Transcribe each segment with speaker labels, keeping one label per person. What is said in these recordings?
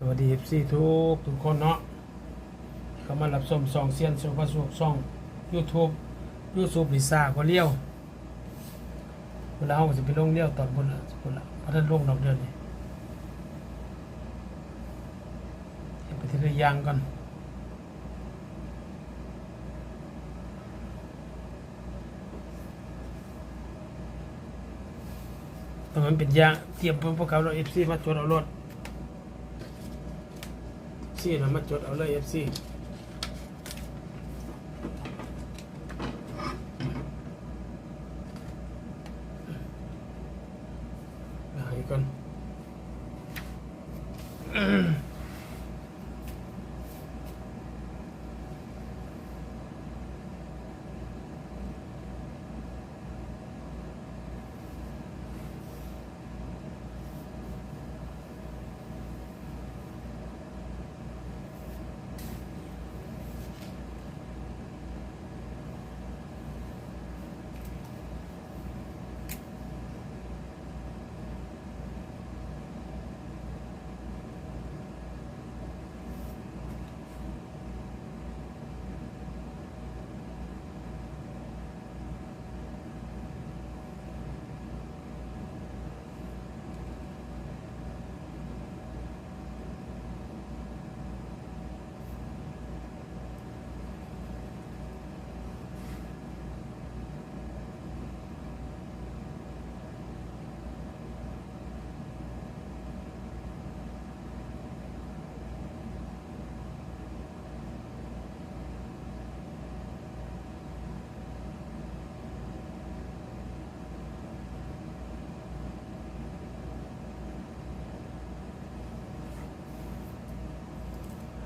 Speaker 1: สวัสดีซีทุกทุกคนเนาะเข้ามารับชมซองเซียนสุภาสุขซอง YouTube YouTube ลิซ่าก็เลี้ยวเวลาเราจะไปลงเลี้ยวตอนบนละบนละเพราะท่านลงดอกเดือนนี่เดี๋ยไปทีละยางก่อนตรงนั้นเป็นยางเตรียมพวกเขาเราเอฟซีมาจดเอารถ ซีนะมาจดเอาเลย FC หายก่อน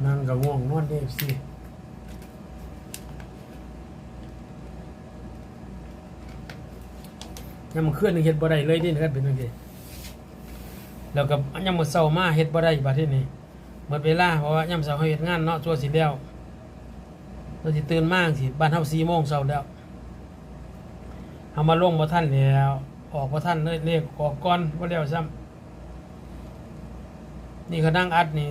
Speaker 1: นั่งกับง่วงนอนเดฟซียังมันเคลื่อนเฮ็ดบ่ได้เลยนี่นะครับเป็นจังซี่แล้วก็ยังมื้อเช้ามาเฮ็ดบ่ได้บัดทีนี้หมดเวลาเพราะว่ายามเช้าเฮาเฮ็ดงานเนาะชั่วสิแล้วเราสิตื่นมาจังซี่บ้านเฮา4โมงเช้าแล้วเฮามาลงบ่ทันแล้วออกบ่ทันเลยเลขออกก่อนบ่แล้วซ้ำนี่ก็นั่งอัดนี่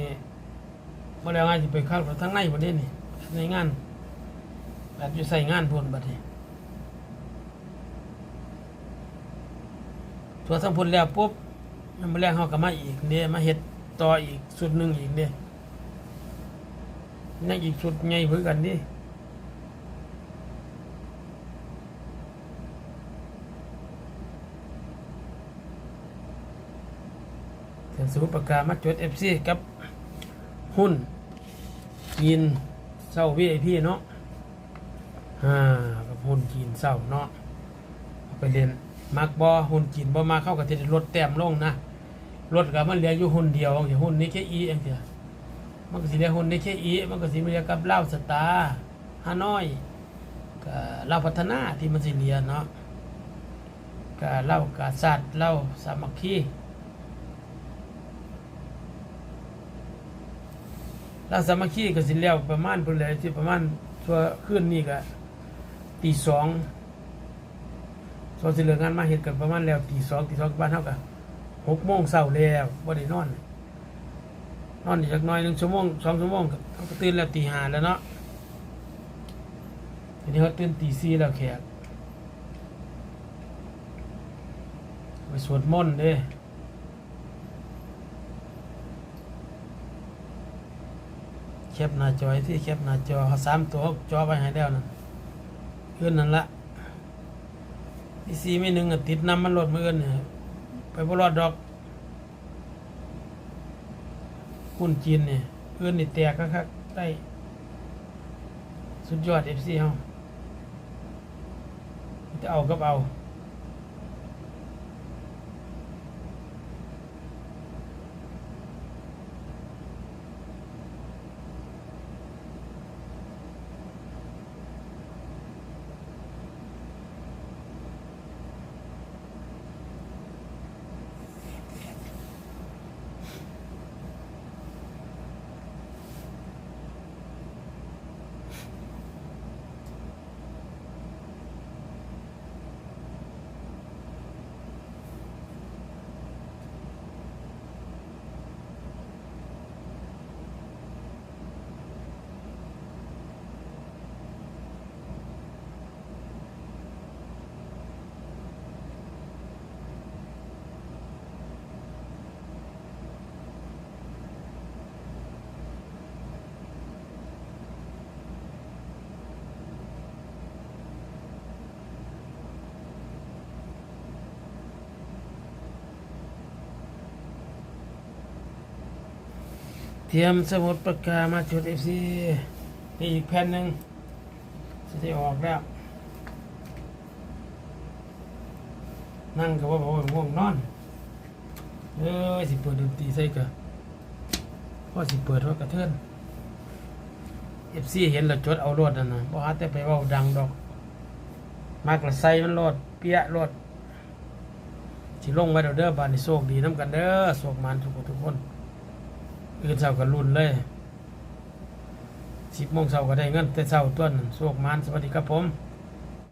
Speaker 1: บ่แล้วงานสิไปเข้าทางในบ่ได้นี่ในงานแบบอยู่ใส่งานพุ่นบัดนี้ทัวทั้งพุ่นแล้วปุ๊บมันบ่แล้วเฮาก็มาอีกเด้มาเฮ็ดต่ออีกสุดหนึ่งอีกเด้นั่นอีกสุดใหญ่เพื่อกันดิเสียงสูประกาศมาจด FC กับ หุ้นจีนเศร้า VIP เนาะอ่ากับหุ้นจีนเศร้าเนาะไปเรียนมักบอหุ้นจีนบอมาเข้ากับจะได้ลดแต้มลงนะลดกับมันเหลืออยู่หุ้นเดียวอย่างหุ้นนี้แค่อีเองเดียวมันก็สิเหลือหุ้นนี้แค่อีมันก็สิเหลือกับเล่าสตาร์ฮานอยกับเล่าพัฒนาที่มันสิเหลือเนาะกับเล่ากาศาสตร์เล่าสามัคคี เราสามัคคีก็สิแล้วประมาณพุ่นแหละที่ประมาณชั่วคืนนี้ก็ตีสองสองสิเลิกงานมาเฮ็ดกันประมาณแล้วตีสองตีสองบ้านเฮาก็หกโมงเช้าแล้วบ่ได้นอน นอนอีกจักน่อยหนึ่งชั่วโมงสองชั่วโมงเขาก็ตื่นแล้วตีห้าแล้วเนาะทีนี้เขาตื่นตีสี่แล้วแขกไปสวดมนต์เด้ คปหน้าจอที่แคปหน้าจอเขาสามตัวจอไปให้แล้วนั่นเอื้อนนั่นละที่สี่ไม่หนึ่งติดน้ำมันลดมือเอื้อนเนี่ยไปบรอดดอกหุ้นจีนเนี่ยเอื้อนนี่แตกคักๆได้สุดยอดเอฟซีเฮาจะเอากับเอา เตรียมสมุดปากกามาจดเอฟซีนี่อีกแผ่นหนึ่งจะได้ออกแล้ว นั่งก็ว่าบอกว่าง่วงนอน เอ้ยสิเปิดดนตรีใส่กะพ่อสิเปิดว่ากระเทือนเอฟซีเห็นแล้วจดเอารถนั่นนะบ่หาแต่ไปว้าดังดอก มากละใส่มันรถเปียรถสิลงไว้เดี๋ยวเด้อบ้านนี่โชคดีน้ำกันเด้อโชคมันทุกคนทุกคน อื่นเศร้าก็รุ่นเลยสิบโมงเช้าก็ได้เงินแต่เช้าต้นโชคมานสวัสดีครับผม